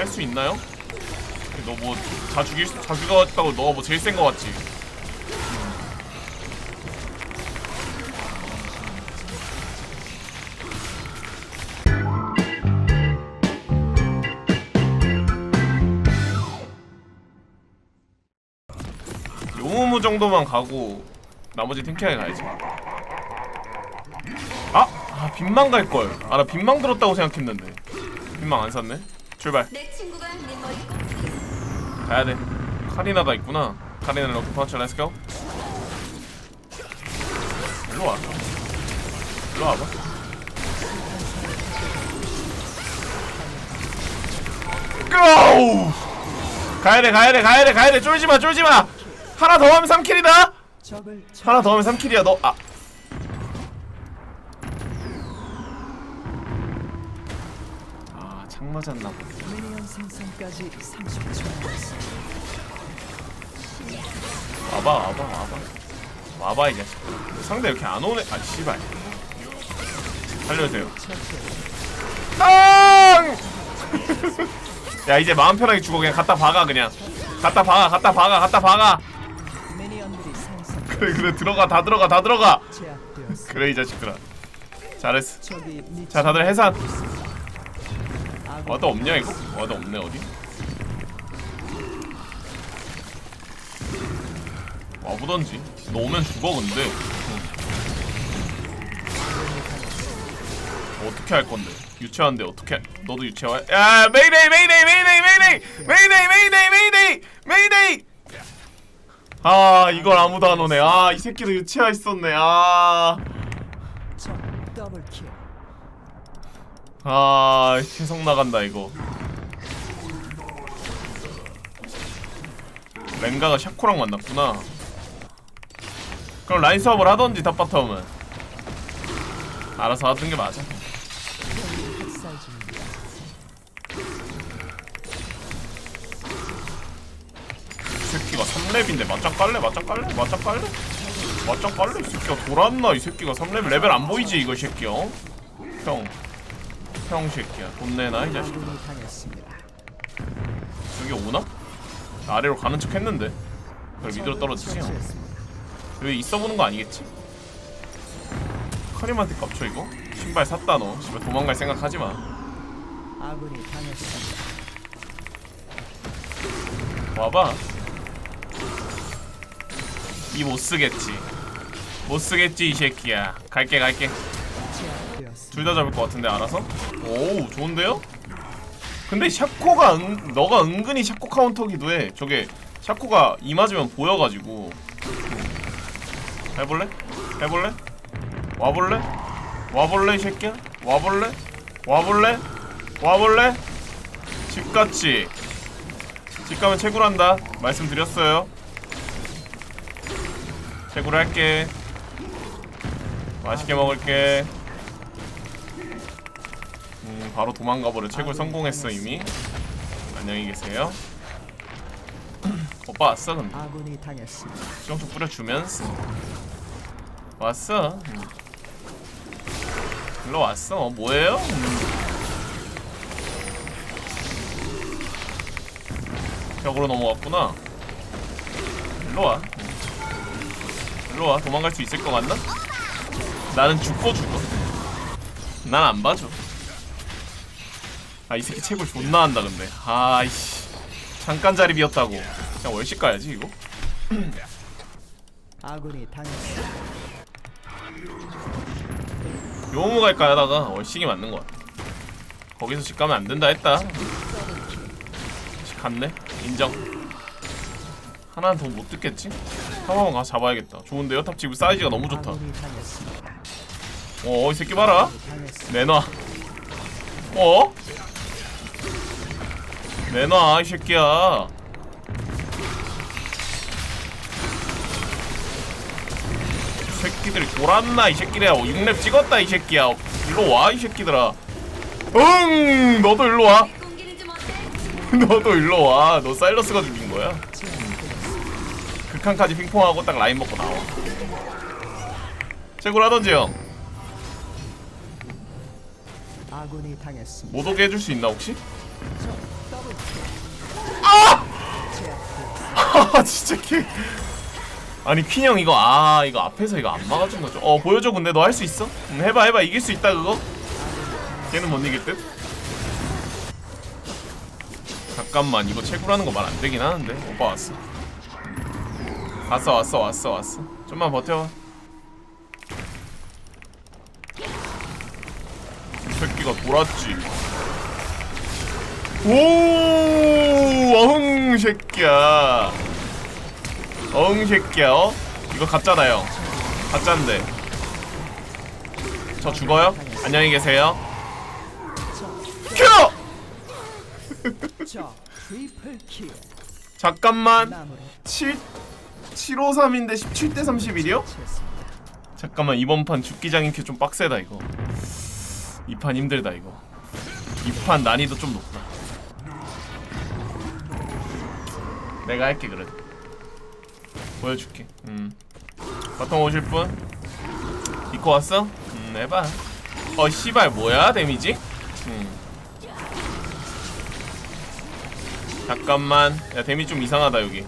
살수 있나요? 너뭐다 죽일 수- 다 죽여왔다고 너가 뭐 제일 센 거 같지? 요무무 정도만 가고 나머지 탱키하게 가야지. 아, 아 빈망 갈 걸. 아 나 빈망 들었다고 생각했는데 빈망 안 샀네. 출발. 내 친구가 내 머리 꼭 가야 돼. 카리나가 있구나. 카리나 럭키 펀치 렛츠고. 일로 와. 일로 와봐. 고! 가야 돼, 가야 돼, 가야 돼, 가야 돼. 쫄지 마, 쫄지 마. 하나 더 하면 3킬이다. 적을 하나 더 하면 3킬이야. 너 아. 아, 창 맞았나 보네. 생성까지 30초. 남았습니다. 와봐 와봐 와봐. 와봐 이 자식 상대 이렇게 안 오네. 아 씨발. 살려주세요. 땅! 야 이제 마음 편하게 죽어. 그냥 갖다 박아 그냥. 갖다 박아 갖다 박아 갖다 박아. 그래 그래. 들어가 다 들어가 다 들어가. 그래 이 자식들아. 잘했어. 자 다들 해산 와도 없냐 이거? 와도 없네 어디? 와보던지. 너 오면 죽어 근데. 응. 어떻게 할 건데? 유치한데 어떻게 할- 너도 유치해 야 메이데이 메이데이 메이데이 메이데이 메이데이 메이데이 메이데이 메이데이 아 이걸 아무도 안 오네. 아 이 새끼도 유치하 있었네. 아. 적 더블킬. 아, 계속 나간다 이거. 랭가가 샤코랑 만났구나. 그럼 라인 수업을 하던지 탑바텀은. 알아서 하던 게 맞아. 새끼가 3렙인데 맞짱 깔래? 맞짱 깔래? 맞짱 깔래? 맞짱 깔래? 이 새끼가 돌았나? 이 새끼가 3렙 레벨 안 보이지 이거 이 새끼야? 어? 형. 형 새끼야. 돈 내놔 이 자식. 여기 오나? 아래로 가는 척 했는데. 그걸 밑으로 떨어지지. 여기 있어 보는 거 아니겠지? 카림한테 깝쳐 이거? 신발 샀다 너. 씨발 도망갈 생각 하지 마. 아군이 당했습니다. 와봐. 이 못 쓰겠지. 못 쓰겠지 이 새끼야. 갈게 갈게. 둘 다 잡을 것 같은데 알아서? 오 좋은데요? 근데 샤코가 은, 너가 은근히 샤코 카운터기도 해. 저게 샤코가 이 맞으면 보여가지고. 해볼래? 해볼래? 와볼래? 와볼래 이 새끼야? 와볼래? 와볼래? 와볼래? 집같이 집 가면 채굴한다 말씀드렸어요 채굴 할게 맛있게 먹을게 음 바로 도망가 버려 채굴 성공했어 이미 안녕히 계세요 오빠 왔어 근데 아군이 당했습니다. 뿌려주면서 왔어 음. 일로 왔어 어, 뭐예요? 음. 벽으로 넘어갔구나 일로 와 음. 일로 와 도망갈 수 있을 것 같나? 나는 죽고 죽어 난 안 봐줘 아 이 새끼 채굴 존나 한다 근데 아이씨 잠깐 자리 비었다고 그냥 월식 가야지 이거 아군이 당했습니다. 요무 갈까 하다가 월식이 맞는 것 같아. 거기서 집 가면 안 된다 했다. 집 갔네. 인정. 하나는 더못 듣겠지? 탑 한번 가서 잡아야겠다. 좋은데요? 탑 지금 사이즈가 너무 좋다. 아군이 당했습니다. 어, 이 새끼 봐라. 내놔. 어? 내놔, 이 새끼야. 이 새끼들이 돌았나, 이 새끼들아. 6렙 찍었다, 이 새끼야. 일로 와, 이 새끼들아. 응, 너도 일로 와. 너도 일로 와. 너 사일러스가 죽인 거야. 극한까지 핑퐁하고 딱 라인 먹고 나와. 채굴 하던지 형. 아군이 당했습니다. 못 오게 해줄 수 있나 혹시? 적 더블킬. 제압되었습니다. 아 진짜 개 아니 퀸형 이거 아 이거 앞에서 이거 안 막아준 거죠? 어 보여줘 근데 너 할 수 있어? 응, 해봐 해봐. 이길 수 있다 그거. 걔는 못 이길 듯. 잠깐만 이거 채굴하는 거 말 안 되긴 하는데. 오빠 왔어. 왔어 왔어 왔어 왔어. 좀만 버텨봐 이 새끼가 돌았지. 오 어흥 새끼야 어흥 새끼야 어? 이거 가짜다 형 가짜인데 저 죽어요? 안녕히 계세요 큐! 잠깐만 마무리 7 753인데 17대 31이요? 쳤습니다. 잠깐만 이번 판 죽기장인 큐좀 빡세다 이거 이 판 힘들다 이거 이 판 난이도 좀 높다 내가 할게 그래도 보여줄게 음 바텀 오실 분? 이코 왔어? 음 해봐 어 씨발 뭐야 데미지? 음 잠깐만 야 데미 좀 이상하다 여기.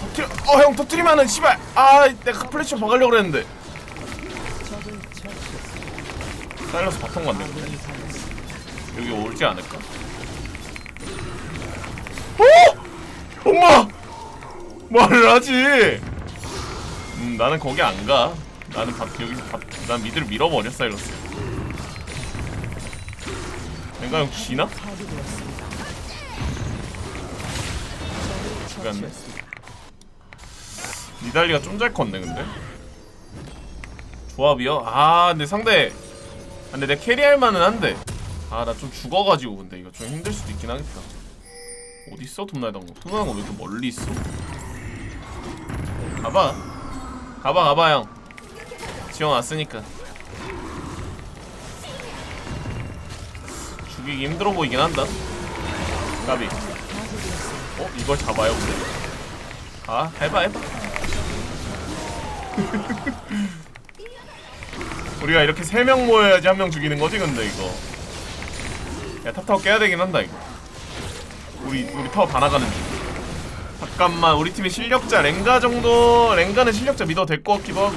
터트려 어형 터트리면은 씨발 아 내가 플래시 박으려고 그랬는데. 사일러스 바텀 갔네 여기 올지 않을까? 어? 엄마! 말을 하지! 음 나는 거기 안 가 나는 밥 여기서 밥, 난 미드를 밀어버려 사일러스 내가 형 지나? 처치했습니다. 니달리가 좀 잘 컸네 근데 조합이요? 아 근데 상대 아, 근데 내 캐리할 만은 한데 아 나 좀 죽어가지고 근데 이거 좀 힘들 수도 있긴 하겠다. 어디 있어 톱날당구 톱날당구 왜 이렇게 멀리 있어? 가봐. 가봐 가봐 형. 지원 왔으니까. 죽이기 힘들어 보이긴 한다. 가비. 어? 이걸 잡아요 근데? 아 해봐 해봐. 우리가 이렇게 세 명 모여야지 한 명 죽이는 거지 근데 이거 야 탑타워 깨야 되긴 한다 이거. 우리 우리 타워 다 나가는 중. 잠깐만 우리 팀의 실력자 랭가 정도 랭가는 실력자 믿어도 될 것 같기도 하고.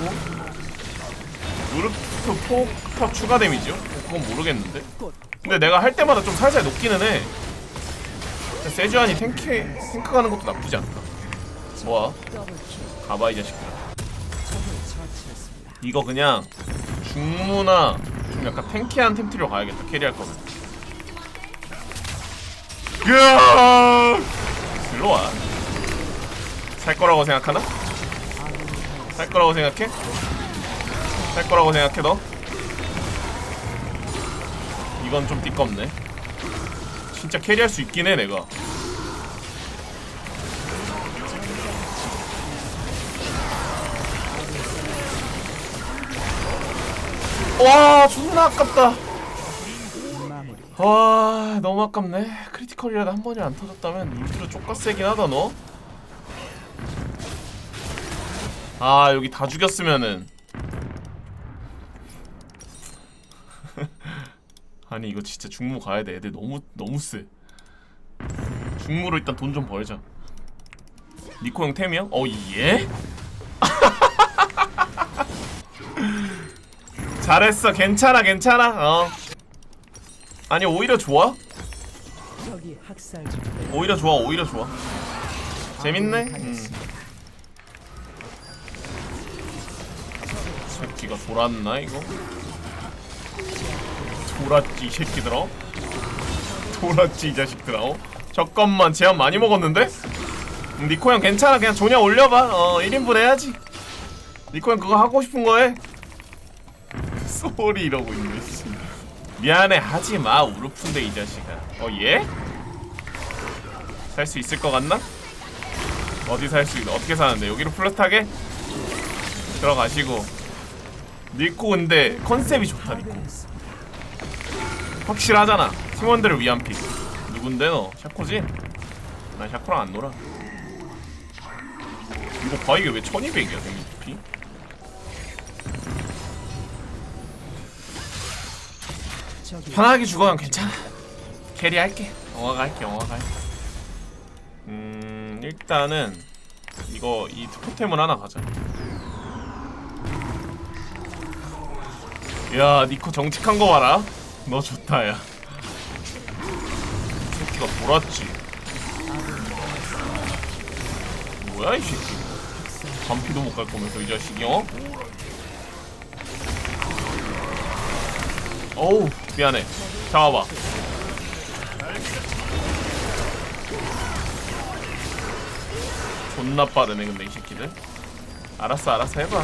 무르프 폭탑 추가 데미지요? 어, 그건 모르겠는데. 꽃 근데 내가 할 때마다 좀 살살 녹기는 해. 세주안이 탱크 탱크 가는 것도 나쁘지 않다. 킬. 가봐 이 자식들아. 이거 그냥 중무나 좀 약간 탱키한 템트리로 가야겠다. 캐리할 거면 으아 일로 와 살 거라고 생각하나? 살 거라고 생각해? 살 거라고 생각해 너? 이건 좀 띠껍네 진짜 캐리할 수 있긴 해 내가 와 존나 아깝다. 와 너무 아깝네. 크리티컬이라도 한 번이 안 터졌다면 울트로 쪽가 세긴 하다 너. 아 여기 다 죽였으면은. 아니 이거 진짜 중무 가야 돼. 애들 너무 너무 세 중무로 일단 돈 좀 벌자. 니코 형 템이요? 어 예? 잘했어. 괜찮아 괜찮아. 어 아니 오히려 좋아. 오히려 좋아 오히려 좋아 재밌네 아군이 음. 새끼가 돌았나 이거 돌았지 이 새끼들아 돌았지 이 자식들아 어? 잠깐만 제한 많이 먹었는데? 음, 니코 형 괜찮아 그냥 조냐 올려봐 어 1인분 해야지 니코 형 그거 하고 싶은 거해 쏘리 이러고 있네 씨. 미안해 하지마 우르푼데 이 자식아 어 예? 살 수 있을 것 같나? 어디 살 수 있 어떻게 사는데 여기로 플러스하게 들어가시고 니코 근데 컨셉이 좋다 니코. 확실하잖아 팀원들을 위한 픽 누군데 너? 샤코지? 난 샤코랑 안 놀아 이거 봐 이게 왜 1200이야 데미지 적 편하게 죽어도 괜찮아. 캐리 할게. 영화가 할게 영화가 할게. 음 일단은 이거 이 토템을 하나 가자. 야 니코 정직한 거 봐라. 너 좋다 야. 새끼가 돌았지. 뭐야 이 새끼. 반피도 못 갈 거면서 이 자식이 어? 어우 미안해. 잡아봐. 존나 빠르네 근데 이 새끼들. 알았어 알았어 해봐.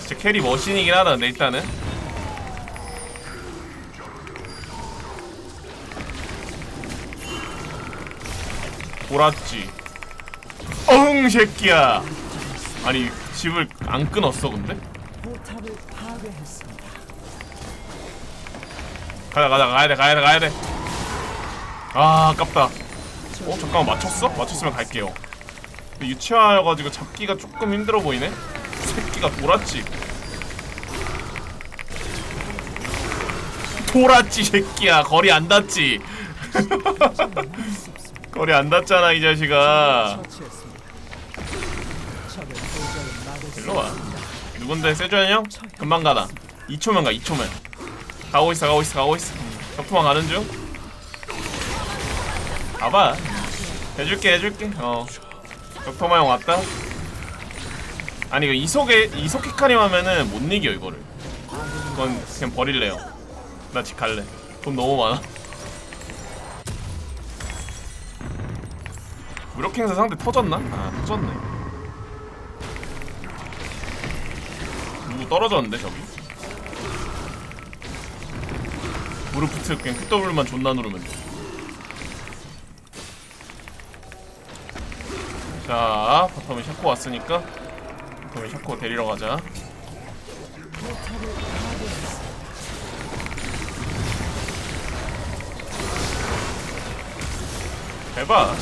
진짜 캐리 머신이긴 하다 근데 일단은. 돌았지. 어흥 새끼야. 아니 집을 안 끊었어 근데? 포탑을 파괴했습니다. 가자 가자 가야돼 가야돼 가야돼. 아 아깝다. 어 잠깐만 맞췄어? 맞췄으면 갈게요. 근데 유치하여가지고 잡기가 조금 힘들어 보이네? 새끼가 돌았지? 돌았지 새끼야. 거리 안 닿지? 거리 안 닿잖아 이 자식아. 처치했습니다. 적의 도저히 막을 수 일로 와. 누군데? 세주현 형? 금방 가다. 2초면 가 2초면 가고 있어 가고 있어 가고 있어. 격투만 가는 중. 가봐. 해줄게 해줄게. 어. 격투마 형 왔다. 아니 이거 이속에 이속 히카림 하면은 못 이겨 이거를. 그건 그냥 버릴래요. 나 집 갈래. 돈 너무 많아. 무력 행사 상대 터졌나? 아 터졌네. 누구 떨어졌는데 저기? 무르프트 그냥 QW만 존나 누르면 돼. 자, 바텀에 샤코 왔으니까 바텀에 샤코 데리러 가자. 해봐.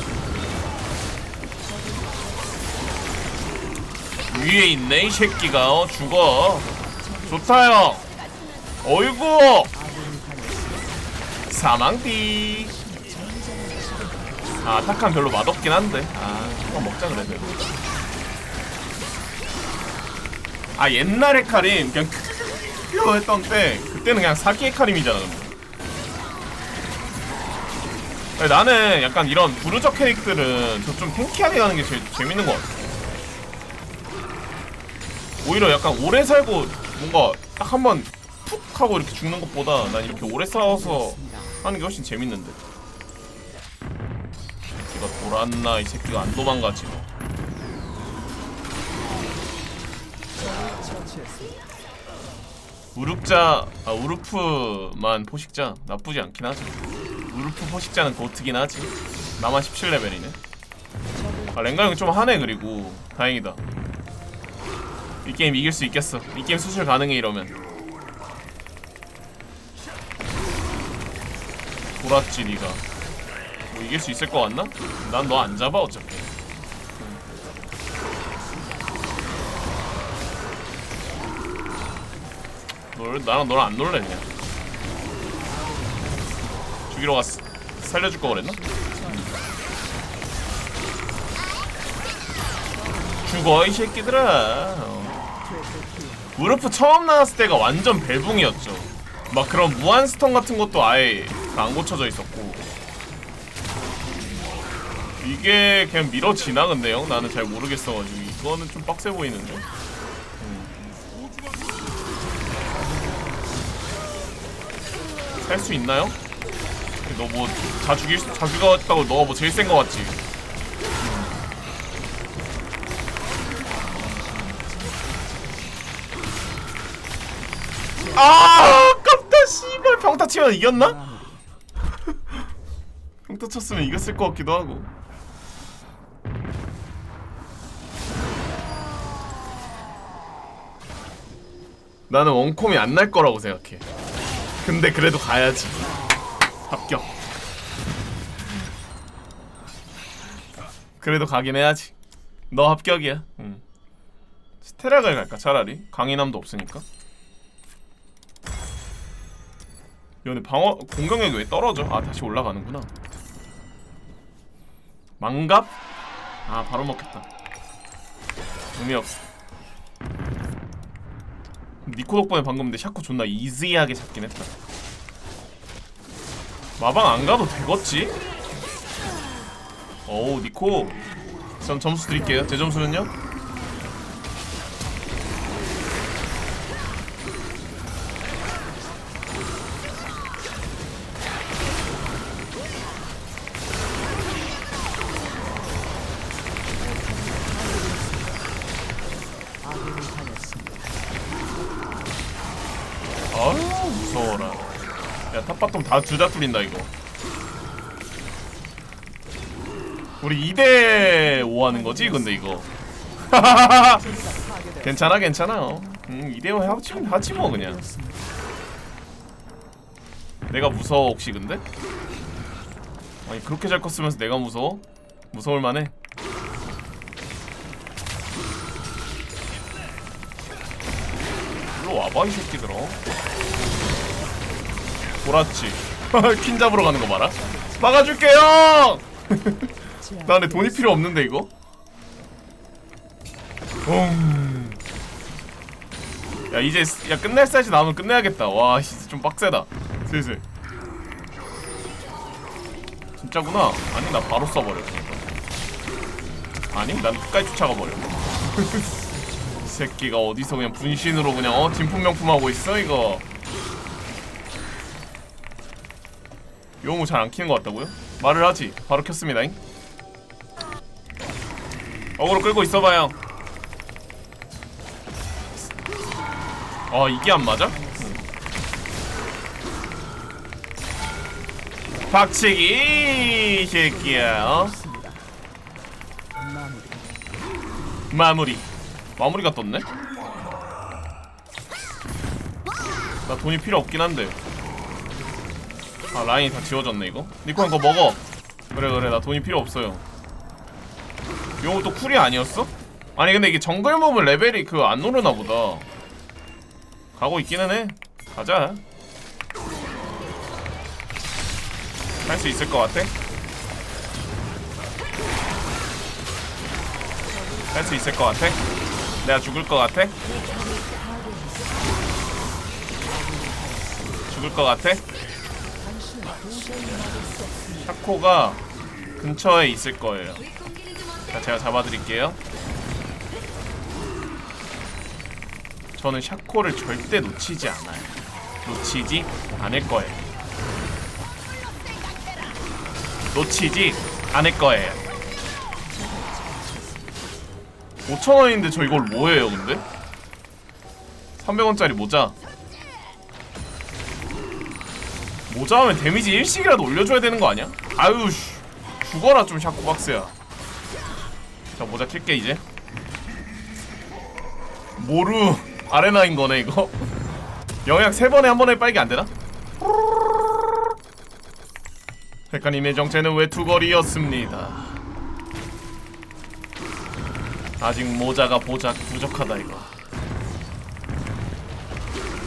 위에 있네 이 새끼가 어 죽어. 좋다요. 어이구. 사망띠. 아 타칸 별로 맛없긴 한데. 아 한번 먹자 그래도. 아 옛날에 카림 그냥 큐 했던 때 그때는 그냥 사기의 카림이잖아. 근데. 나는 약간 이런 부르적 캐릭들은 저좀 탱키하게 가는 게 제일 재밌는 것 같아. 오히려 약간 오래 살고 뭔가 딱 한번푹 하고 이렇게 죽는 것보다 난 이렇게 오래 싸워서 하는 게 훨씬 재밌는데. 새끼가 돌았나 이 새끼가 안 도망가지 뭐. 우룩자 아 우루프만 포식자 나쁘지 않긴 하지. 우루프 포식자는 고트긴 하지. 나만 17레벨이네. 아 랭가 형이 좀 하네 그리고 다행이다. 이 게임 이길 수 있겠어. 이 게임 수술 가능해 이러면. 돌았지 니가. 뭐 이길 수 있을 것 같나? 난 너 안 잡아 어차피. 널 나랑 너랑 안 그냥. 죽이러 갔어. 살려줄 거 그랬나? 죽어 이 새끼들아. 어. 우르프 처음 나왔을 때가 완전 벨붕이었죠. 막 그런 무한 스톤 같은 것도 아예 안 고쳐져 있었고. 이게 그냥 밀어 지나 근데요? 나는 잘 모르겠어가지고 이거는 좀 빡세 보이는데. 살수 있나요? 너뭐다 죽일 수- 다 죽였다고 너가 뭐 제일 센 거 같지? 아 아깝다 씨발 평타 치면 이겼나? 평타 쳤으면 이겼을 것 같기도 하고. 나는 원콤이 안 날 거라고 생각해. 근데 그래도 가야지. 합격. 그래도 가긴 해야지. 너 합격이야. 응. 스테라갈 갈까 차라리? 강인함도 없으니까. 근데 방어 공격력이 왜 떨어져? 아 다시 올라가는구나. 망갑? 아 바로 먹겠다. 의미 없어. 니코 덕분에 방금 근데 샤코 존나 이지하게 잡긴 했다. 마방 안 가도 되겠지? 어우 니코. 전 점수 드릴게요. 제 점수는요? 아유 무서워라 야 탑바텀 다 주자 뚫린다 이거 우리 2대5 하는 거지 근데 이거 괜찮아 괜찮아 어. 음 2대5 하지, 하지 뭐 그냥 내가 무서워 혹시 근데? 아니 그렇게 잘 컸으면서 내가 무서워? 무서울 만해 와봐 이 새끼들아 돌았지. 퀸 잡으러 가는 거 봐라. 막아줄게요! 나 근데 돈이 필요 없는데 이거? 음. 야 이제 스- 야 끝낼 사이즈 나오면 끝내야겠다. 와 씨, 좀 빡세다. 슬슬. 진짜구나. 아니 나 바로 쏴버려 그러니까. 아니 난 끝까지 쫓아가 버려. 이 새끼가 어디서 그냥 분신으로 그냥 어 진품 명품 하고 있어 이거 용우 잘 안 키는 것 같다고요? 말을 하지 바로 켰습니다잉 어그로 끌고 있어봐요 아 이게 안 맞아? 응. 박치기 이 새끼야 어? 마무리. 마무리 마무리가 떴네? 나 돈이 필요 없긴 한데 아 라인이 다 지워졌네 이거 니코 형거 먹어 그래 그래 나 돈이 필요 없어요 요거 또 쿨이 아니었어? 아니 근데 이게 정글 몹은 레벨이 그 안 오르나 보다 가고 있기는 해 가자 할 수 있을 것 같아? 할 수 있을 것 같아? 내가 죽을 것 같아? 죽을 것 같아? 샤코가 근처에 있을 거예요. 자, 제가 잡아드릴게요. 저는 샤코를 절대 놓치지 않아요. 놓치지 않을 거예요. 놓치지 않을 거예요. 5천원인데 저 이걸 뭐예요, 근데? 300원짜리 모자. 모자 하면 데미지 1씩이라도 올려줘야 되는 거 아니야? 아유, 씨. 죽어라, 좀 샤코 박스야. 자 모자 킬게 이제 모루 아레나인 거네 이거 영약 세 번에 한 번에 빨게 안 되나? 백가님의 정체는 외투거리였습니다. 아직 모자가 보자 부족하다 이거.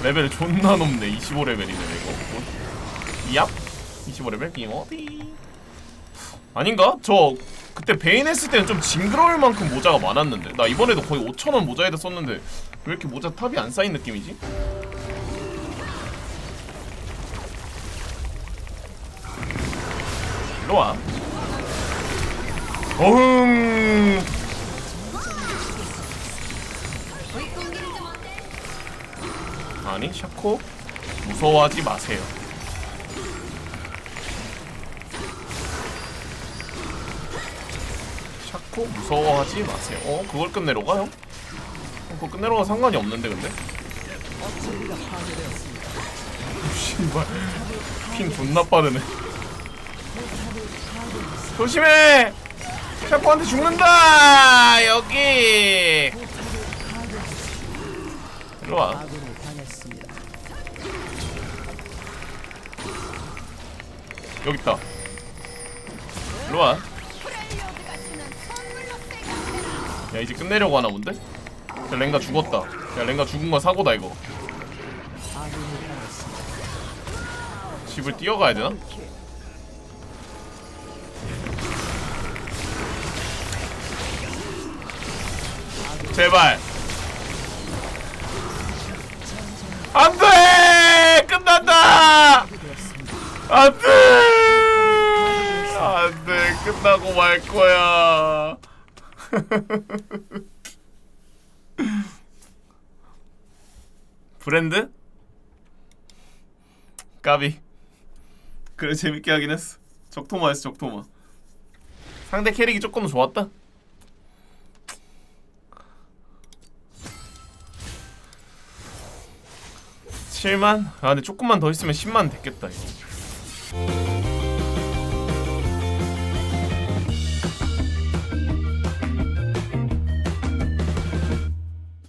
레벨 존나 높네 25레벨이네 이거. 얍 25레벨 김어디. 아닌가? 저 그때 베인 했을 때는 좀 징그러울 만큼 모자가 많았는데 나 이번에도 거의 5천원 모자에다 썼는데 왜 이렇게 모자 탑이 안 쌓인 느낌이지? 일로와 어흥 아니 샤코. 무서워하지 마세요. 샤코 무서워하지 마세요. 어? 그걸 끝내러 가요? 어, 그거 끝내러 가 상관이 없는데 근데? 씨발. 핑 존나 빠르네. 조심해! 샤코한테 죽는다! 여기! 일로와 여기 있다. 선물로 세가 야 이제 끝내려고 하나 본데? 야 랭가 죽었다. 야 랭가 죽은 건 사고다 이거. 집을 뛰어가야 되나? 제발! 안 돼! 끝난다! 안돼 안돼 끝나고 말 거야. 브랜드? 까비. 그래 재밌게 하긴 했어. 적토마였어 적토마. 상대 캐릭이 조금 좋았다. 칠만? 아 근데 조금만 더 있으면 10만 됐겠다 이거